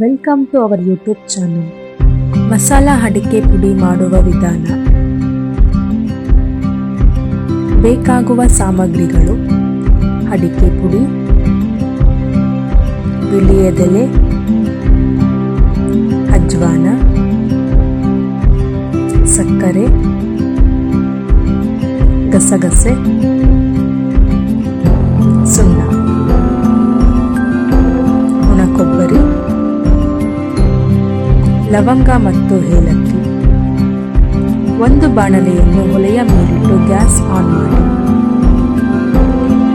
Welcome to our YouTube channel masala ಅಡಿಕೆ ಪುಡಿ ಮಾಡುವ ವಿಧಾನ. ಬೇಕಾಗುವ ಸಾಮಗ್ರಿಗಳು, ಅಡಿಕೆ ಪುಡಿ ಬಿಳಿಯದೆಲೆ ಅಜ್ವಾನ, ಸಕ್ಕರೆ, ಗಸಗಸೆ ಲವಂಗ ಮತ್ತು ಏಲಕ್ಕಿ. ಒಂದು ಬಾಣಲೆಯನ್ನು ಒಲೆಯ ಮೇಲಿಟ್ಟು ಗ್ಯಾಸ್ ಆನ್ ಮಾಡಿ.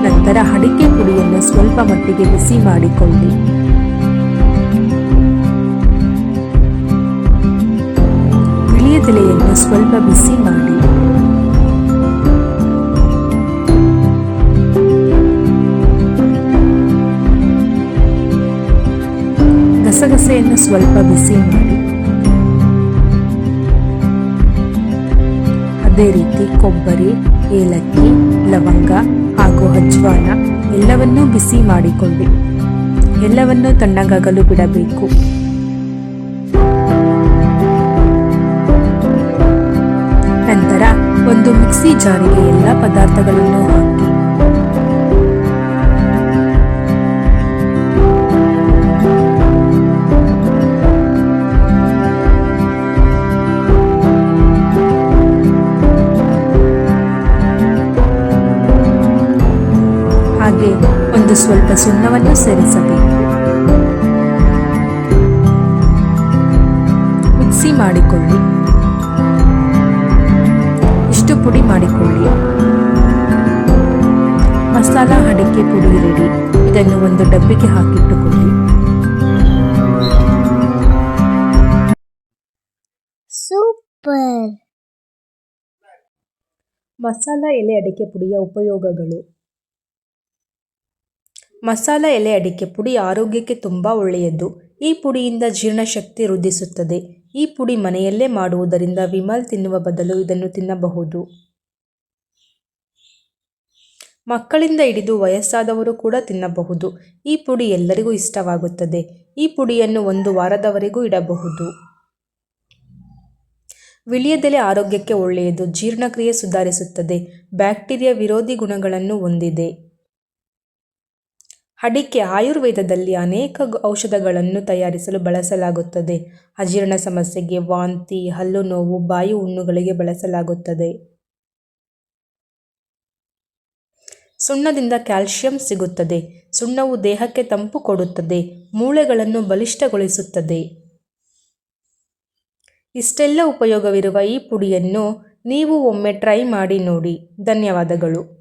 ನಂತರ ಅಡಿಕೆ ಪುಡಿಯನ್ನು ಸ್ವಲ್ಪ ಮಟ್ಟಿಗೆ ಬಿಸಿ ಮಾಡಿಕೊಳ್ಳಿ. ವಿಳಿಯದೆಲೆಯನ್ನು ಸ್ವಲ್ಪ ಬಿಸಿ ಮಾಡಿ. ಗಸಗಸೆಯನ್ನು ಸ್ವಲ್ಪ ಬಿಸಿ ಮಾಡಿ. ಅದೇ ರೀತಿ ಕೊಬ್ಬರಿ, ಏಲಕ್ಕಿ, ಲವಂಗ ಹಾಗೂ ಅಜ್ವಾನ ಎಲ್ಲವನ್ನೂ ಬಿಸಿ ಮಾಡಿಕೊಳ್ಳಿ. ಎಲ್ಲವನ್ನೂ ತಣ್ಣಗಾಗಲು ಬಿಡಬೇಕು. ನಂತರ ಒಂದು ಮಿಕ್ಸಿ ಜಾರಿಗೆ ಎಲ್ಲ ಪದಾರ್ಥಗಳನ್ನು ಹಾಗೆ ಒಂದು ಸ್ವಲ್ಪ ಸುಣ್ಣವನ್ನು ಸೇರಿಸಬೇಕು. ಮಿಕ್ಸಿ ಮಾಡಿಕೊಳ್ಳಿ. ಇಷ್ಟು ಪುಡಿ ಮಾಡಿಕೊಳ್ಳಿ. ಮಸಾಲ ಅಡಿಕೆ ಪುಡಿ ರೆಡಿ ಇದನ್ನು ಒಂದು ಡಬ್ಬಿಗೆ ಹಾಕಿಟ್ಟುಕೊಳ್ಳಿ. ಸೂಪರ್. ಮಸಾಲ ಎಲೆ ಅಡಿಕೆ ಪುಡಿಯ ಉಪಯೋಗಗಳು. ಮಸಾಲ ಎಲೆ ಅಡಿಕೆ ಪುಡಿ ಆರೋಗ್ಯಕ್ಕೆ ತುಂಬ ಒಳ್ಳೆಯದು. ಈ ಪುಡಿಯಿಂದ ಜೀರ್ಣಶಕ್ತಿ ವೃದ್ಧಿಸುತ್ತದೆ. ಈ ಪುಡಿ ಮನೆಯಲ್ಲೇ ಮಾಡುವುದರಿಂದ ವಿಮಲ್ ತಿನ್ನುವ ಬದಲು ಇದನ್ನು ತಿನ್ನಬಹುದು. ಮಕ್ಕಳಿಂದ ಹಿಡಿದು ವಯಸ್ಸಾದವರು ಕೂಡ ತಿನ್ನಬಹುದು. ಈ ಪುಡಿ ಎಲ್ಲರಿಗೂ ಇಷ್ಟವಾಗುತ್ತದೆ. ಈ ಪುಡಿಯನ್ನು ಒಂದು ವಾರದವರೆಗೂ ಇಡಬಹುದು. ವಿಳಿಯದೆಲೆ ಆರೋಗ್ಯಕ್ಕೆ ಒಳ್ಳೆಯದು. ಜೀರ್ಣಕ್ರಿಯೆ ಸುಧಾರಿಸುತ್ತದೆ. ಬ್ಯಾಕ್ಟೀರಿಯಾ ವಿರೋಧಿ ಗುಣಗಳನ್ನು ಹೊಂದಿದೆ. ಅಡಿಕೆ ಆಯುರ್ವೇದದಲ್ಲಿ ಅನೇಕ ಔಷಧಗಳನ್ನು ತಯಾರಿಸಲು ಬಳಸಲಾಗುತ್ತದೆ. ಅಜೀರ್ಣ ಸಮಸ್ಯೆಗೆ ವಾಂತಿ, ಹಲ್ಲು ನೋವು, ಬಾಯಿ ಹುಣ್ಣುಗಳಿಗೆ ಬಳಸಲಾಗುತ್ತದೆ. ಸುಣ್ಣದಿಂದ ಕ್ಯಾಲ್ಸಿಯಂ ಸಿಗುತ್ತದೆ. ಸುಣ್ಣವು ದೇಹಕ್ಕೆ ತಂಪು ಕೊಡುತ್ತದೆ. ಮೂಳೆಗಳನ್ನು ಬಲಿಷ್ಠಗೊಳಿಸುತ್ತದೆ. ಇಷ್ಟೆಲ್ಲ ಉಪಯೋಗವಿರುವ ಈ ಪುಡಿಯನ್ನು ನೀವು ಒಮ್ಮೆ ಟ್ರೈ ಮಾಡಿ ನೋಡಿ. ಧನ್ಯವಾದಗಳು.